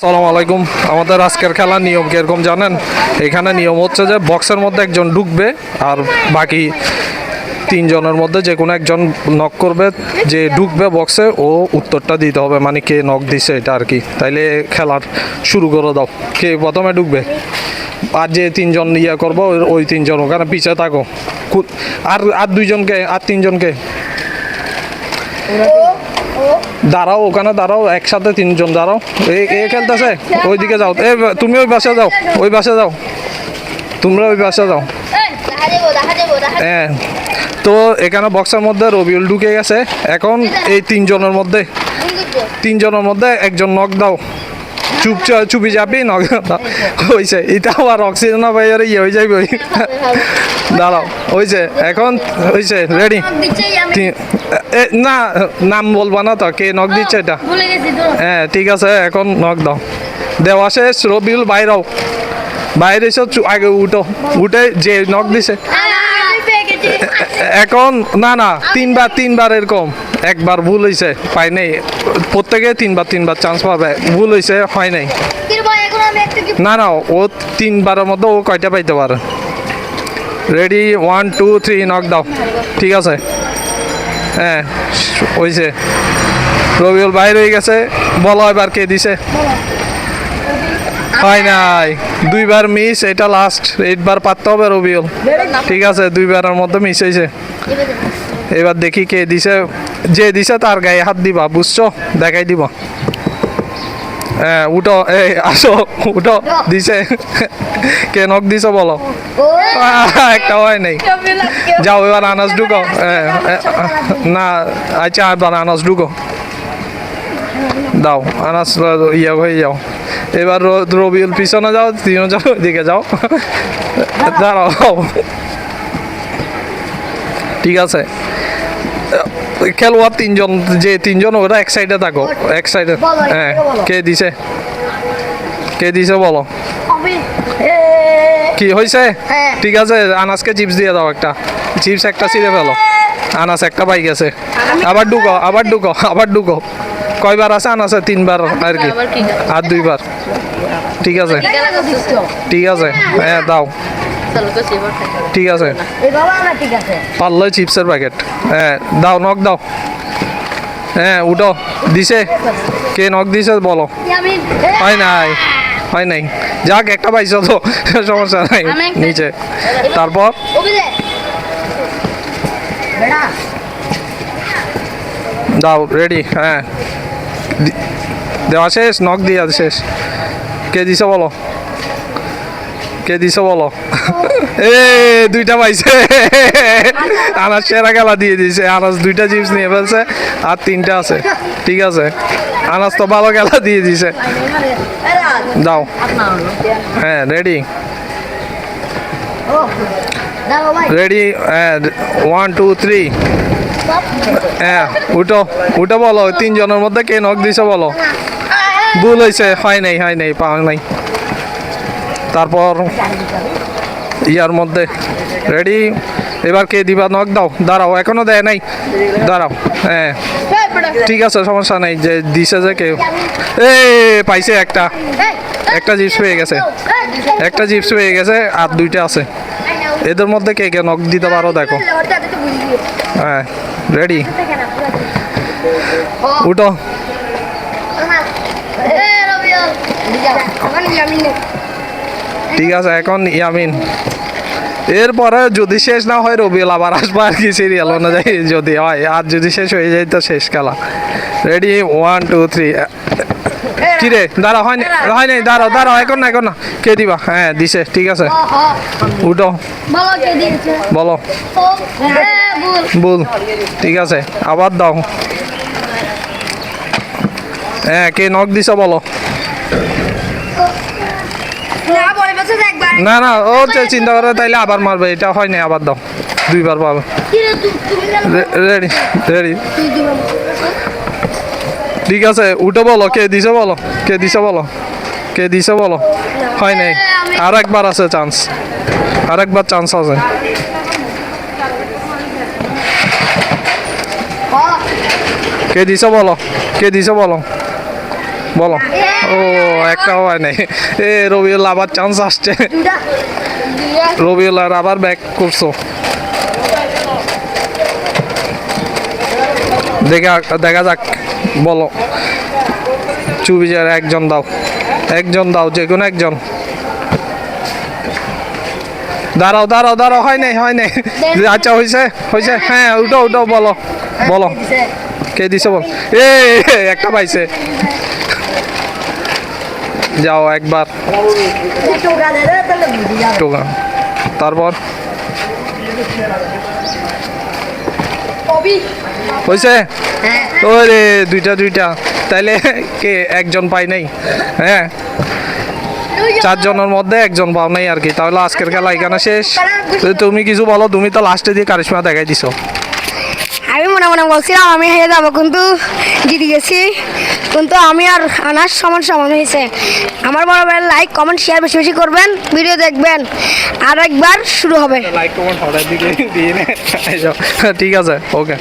সালাম আলাইকুম। আমাদের আজকের খেলার নিয়ম কীরকম জানেন? এখানে নিয়ম হচ্ছে যে বক্সের মধ্যে একজন ঢুকবে আর বাকি তিনজনের মধ্যে যে কোনো একজন নক করবে, যে ঢুকবে বক্সে ও উত্তরটা দিতে হবে মানে কে নক দিছে এটা আর কি। তাইলে খেলার শুরু করে দাও, কে প্রথমে ঢুকবে? আর যে তিনজন ইয়ে করব, ওই- তিনজন ওখানে পিছিয়ে থাকো। আর আর দুইজনকে, আর তিনজনকে? দাঁড়াও ওখানে দাঁড়াও একসাথে তিনজন দাঁড়াও। এ এ খেলতেছে? ওইদিকে যাও। এ তুমি ওই বাসে যাও ওই বাসে যাও। তোমরা ওই বাসে যাও। হ্যাঁ তো এখানে বক্সের মধ্যে রবিউল ঢুকে গেছে। এখন এই তিনজনের মধ্যে তিনজনের মধ্যে একজন নক দাও চুপ চুপি যাবি নক হয়েছে এটা আবার অক্সিজেন বাইরে ইয়ে হয়ে যাবে দাঁড়াও হয়েছে এখন হয়েছে রেডি না নাম বলবা না তো কে নক দিচ্ছে এটা? হ্যাঁ ঠিক আছে এখন নক দাও। দেওয়া শেষ রবিউল বাইরেও বাইরে এসে আগে উঠো। উঠে যে নক দিছে। এখন না না তিনবার তিনবার এরকম। একবার ভুল হয়েছে পাই নাই। প্রত্যেকে তিনবার তিনবার চান্স পাবে। ভুল হয়েছে হয় নাই। না না ও তিনবারের মধ্যে ও কয়টা পাইতে পারে? Ready one two three knock দাও। ঠিক আছে। হ্যাঁ হয়েছে রবিউল বাইর হয়ে গেছে বলো এবার কে দিছে? হয় নাই। দুইবার মিস এটা লাস্ট এইটবার পারতে হবে রবিউল। ঠিক আছে দুইবারের মধ্যে মিস হয়েছে। এবার দেখি কে দিছে। যে দিছে তার গায়ে হাত দিবা বুঝছ? দেখাই দিব। হ্যাঁ উঠো এই আসো উঠো দিছে। কে নক দিছে বলো? একটা হয় নাই। যাও এবার আনাজ ঢুকো। হ্যাঁ, হ্যাঁ, না আচ্ছা এবার আনাজ ঢুকো। দাও আনাজ ইয়ে হয়ে যাও। এবার রবিউল পিছনে যাও তিনও যাও ওইদিকে যাও। দাঁড়াও। ঠিক আছে। খেলোয়াড় তিনজন যে তিনজন ওরা এক সাইডে থাকো। এক সাইডে হ্যাঁ কে দিছে? কে দিছে বলো? কি হয়েছে হ্যাঁ। ঠিক আছে আনাজকে চিপস দিয়ে দাও একটা। চিপস একটা ছিঁড়ে ফেলো। আনাজ একটা পাই গেছে। আবার ঢুকো আবার ঢুকো আবার ঢুকো। কয়বার আছে আনাসে তিনবার আর কি। আর দুইবার। ঠিক আছে ঠিক আছে। হ্যাঁ দাও। ঠিক আছে। পারলে চিপসের প্যাকেট হ্যাঁ দাও নক দাও। হ্যাঁ উঠো দিছে। কে নক দিছে বলো। হয় নাই। হয় নাই। যাক একটা পাইছো তো। সমস্যা নাই। নিচে। তারপর? দাও রেডি হ্যাঁ। দি- দেওয়া শেষ নক দিয়া শেষ। কে দিছে বলো? কে দিছে বলো? এ দুইটা পাইছে। আনাজ সেরা খেলা দিয়ে দিছে। আনাজ দুইটা চিপস নিয়ে ফেলছে আর তিনটা আছে। ঠিক আছে? আনাজ তো ভালো খেলা দিয়ে দিছে। দাও। হ্যাঁ রেডি রেডি হ্যাঁ ওয়ান টু থ্রি হ্যাঁ উঠো। উঠো বলো, তিনজনের মধ্যে কে নক দিছে বলো? ভুল হয়েছে হয় নাই হয় নাই, পাওয়া নাই। তারপর ইয়ার মধ্যে রেডি। এবার কে দিবা? নক দাও, দাঁড়াও, এখনও দেয় নাই। দাঁড়াও হ্যাঁ। ঠিক আছে, সমস্যা নেই, যে দিছে যে কেউ। এ পাইছে একটা। একটা জিপস পেয়ে গেছে। একটা জিপস পেয়ে গেছে, আর দুইটা আছে। এদের মধ্যে কে কে নক দিতে পারো দেখো। হ্যাঁ রেডি। উঠো। ঠিক আছে, এখন ইয়ামিন। এরপরে যদি শেষ না হয়, রবিউল আবার আসব আর কি সিরিয়াল অনুযায়ী। যদি হয়, আর যদি শেষ হয়ে যায়, তো শেষ খেলা। রেডি ওয়ান টু থ্রি কি রে? দাঁড়াও হয় হয় নাই দাঁড়াও দাঁড়াও এখন না এখন না। কে দিবা? হ্যাঁ দিছে, ঠিক আছে। উঠো। বলো। বল। ঠিক আছে, আবার দাও। হ্যাঁ কে নক দিছে, বলো না বলে বসে একবার না না, ও চিন্তা করে তাইলে আবার মারবে, এটা হয় না আবার দাও। দুইবার পাবে। Ready ready. ঠিক আছে, উঠে বলো, কে দিছে বলো, কে দিছে বলো, কে দিছে বলো। হয় নাই আর একবার আছে চান্স আর একবার চান্স আছে। কে দিছে বলো, কে দিছে বলো। বলো। ও একটাও হয় নাই। এ, রবিউল আবার চান্স আসছে। রবিউল আর আবার ব্যাক করছ। দেখা দেখা যাক, বলো। চুবিজার একজন দাও। একজন দাও, যে কোনো একজন। দাঁড়াও দাঁড়াও দাঁড়াও, হয় নাই হয় নাই। আচ্ছা হয়েছে হয়েছে হ্যাঁ উঠো উঠো বলো বলো। কে দিছে বল? এ একটা পাইছে। যাও একবার। তারপর? হয়েছে হ্যাঁ ওরে, দুইটা দুইটা। তাইলে কে, একজন পাই নাই? হ্যাঁ? চারজনের মধ্যে একজন পাও নাই আর কি। তাহলে আজকের খেলা এখানে শেষ। তুমি কিছু বলো, তুমি তো লাস্টে দিয়ে কারিশমা দেখাই দিছো। আমি মনে মনে বলছিলাম, আমি হেরে যাব কিন্তু জিতে গেছি। কিন্তু আমি আর আনার সমান সমান হয়েছে। আমার বড় ভাই লাইক কমেন্ট শেয়ার বেশি বেশি করবেন ভিডিও দেখবেন, আর একবার শুরু হবে। ঠিক আছে ওকে